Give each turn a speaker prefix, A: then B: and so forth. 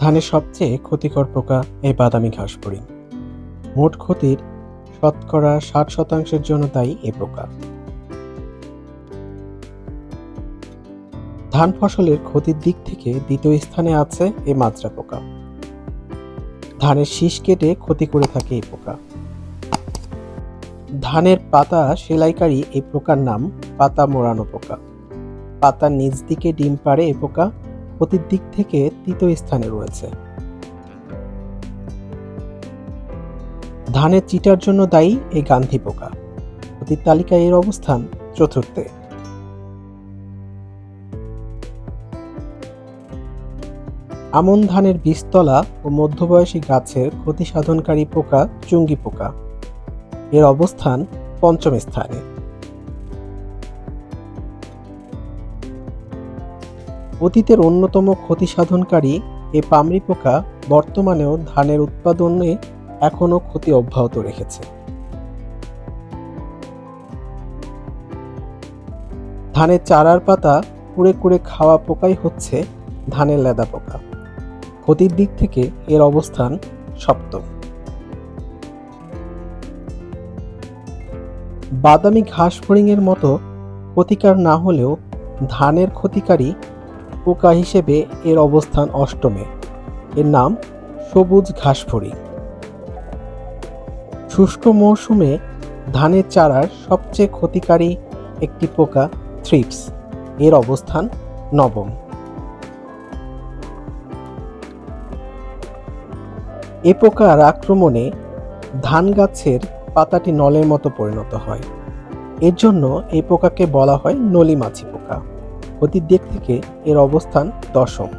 A: ধানের সবচেয়ে ক্ষতিকর পোকা এই বাদামি ঘাস ফড়িং মোট ক্ষতির শতকরা ষাট শতাংশের জন্য দায়ী এ পোকা। ধান ফসলের ক্ষতির দিক থেকে দ্বিতীয় স্থানে আছে এ মাজরা পোকা। ধানের শীষ কেটে ক্ষতি করে থাকে এই পোকা। ধানের পাতা সেলাইকারী এই পোকার নাম পাতা মোড়ানো পোকা। পাতার নিচ দিকে ডিম পাড়ে এ পোকা। ক্ষতির দিক থেকে তৃতীয় স্থানে রয়েছে। ধানের চিটার জন্য দায়ী এই গান্ধী পোকা। ক্ষতির তালিকায় এর অবস্থান চতুর্থে। আমন ধানের বীজতলা ও মধ্যবয়সী গাছের ক্ষতি সাধনকারী পোকা চুঙ্গি পোকা। এর অবস্থান পঞ্চম স্থানে। অতীতের অন্যতম ক্ষতি সাধনকারী এ পামরি পোকা বর্তমানেও ধানের উৎপাদনে এখনও ক্ষতি অব্যাহত রেখেছে। ধানের চারার পাতা কুড়ে কুড়ে খাওয়া পোকাই হচ্ছে ধানের লেদা পোকা। ক্ষতির দিক থেকে এর অবস্থান সপ্তম। বাদামি ঘাস ফড়িংয়ের মতো ক্ষতিকার না হলেও ধানের ক্ষতিকারী পোকা হিসেবে এর অবস্থান অষ্টমে। এর নাম সবুজ ঘাসফড়িং। শুষ্ক মৌসুমে ধানের চারার সবচেয়ে ক্ষতিকারী একটি পোকা থ্রিপস। এর অবস্থান নবম। এ পোকার আক্রমণে ধান গাছের পাতাটি নলের মতো পরিণত হয়। এর জন্য এই পোকাকে বলা হয় নলি মাছি পোকা। ক্ষতির দিক থেকে এর অবস্থান দশম।